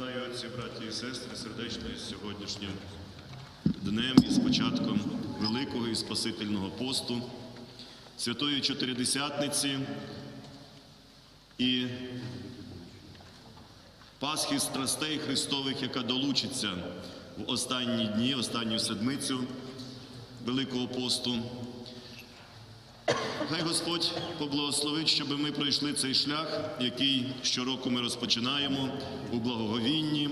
Вітаю отці, браті і сестри, сердечно із сьогоднішнім днем і з початком Великого і Спасительного посту, Святої Чотиридесятниці і Пасхи страстей Христових, яка долучиться в останні дні, останню седмицю Великого посту. Хай Господь поблагословить, щоб ми пройшли цей шлях, який щороку ми розпочинаємо у благоговінні,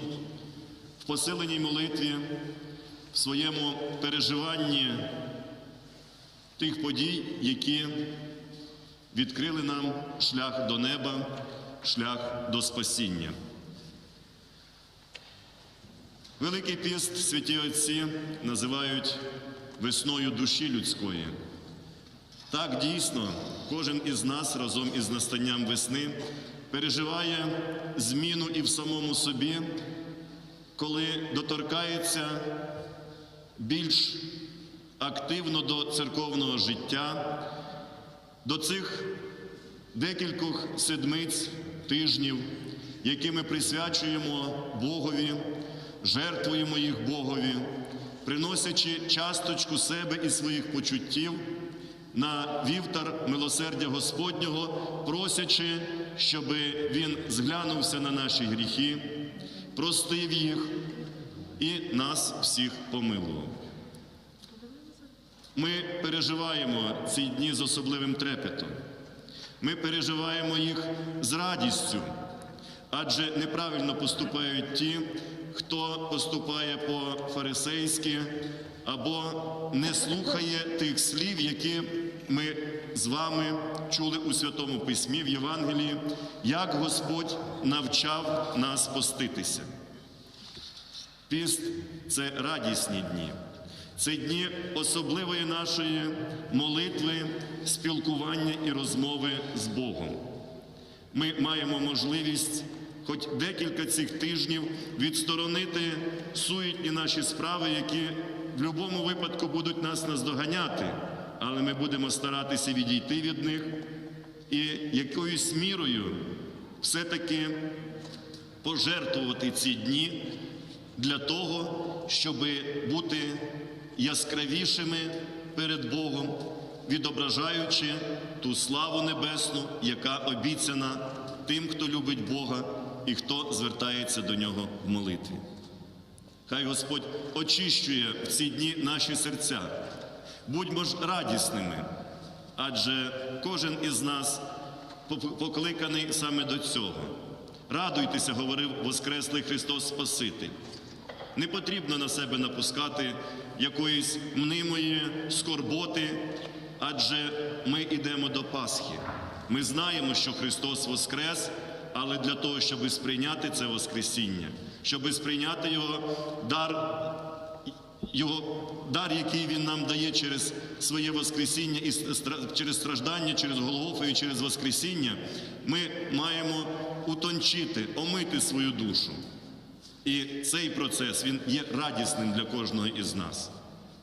в посиленій молитві, в своєму переживанні тих подій, які відкрили нам шлях до неба, шлях до спасіння. Великий піст святі Отці називають весною душі людської. Так, дійсно, кожен із нас разом із настанням весни переживає зміну і в самому собі, коли доторкається більш активно до церковного життя, до цих декількох седмиць, тижнів, які ми присвячуємо Богові, жертвуємо їх Богові, приносячи часточку себе і своїх почуттів на вівтар милосердя Господнього, просячи, щоб Він зглянувся на наші гріхи, простив їх і нас всіх помилував. Ми переживаємо ці дні з особливим трепетом. Ми переживаємо їх з радістю, адже неправильно поступають ті, хто поступає по-фарисейськи або не слухає тих слів, які ми з вами чули у Святому Письмі в Євангелії, як Господь навчав нас поститися. Піст це радісні дні. Це дні особливої нашої молитви, спілкування і розмови з Богом. Ми маємо можливість хоч декілька цих тижнів відсторонити суетні наші справи, які в будь-якому випадку будуть нас наздоганяти, але ми будемо старатися відійти від них і якоюсь мірою все-таки пожертвувати ці дні для того, щоб бути яскравішими перед Богом, відображаючи ту славу небесну, яка обіцяна тим, хто любить Бога і хто звертається до нього в молитві. Хай Господь очищує в ці дні наші серця. Будьмо ж радісними, адже кожен із нас покликаний саме до цього. Радуйтеся, говорив Воскреслий Христос Спаситель. Не потрібно на себе напускати якоїсь мнимої скорботи, адже ми йдемо до Пасхи. Ми знаємо, що Христос Воскрес, але для того, щоб сприйняти це Воскресіння, щоб сприйняти Його дар, його дар, який Він нам дає через своє Воскресіння і через страждання, через Голгофу і через Воскресіння, ми маємо утончити, омити свою душу. І цей процес він є радісним для кожного із нас.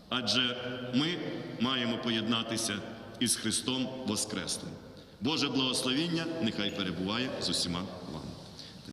Адже ми маємо поєднатися із Христом Воскреслим. Боже благословіння нехай перебуває з усіма.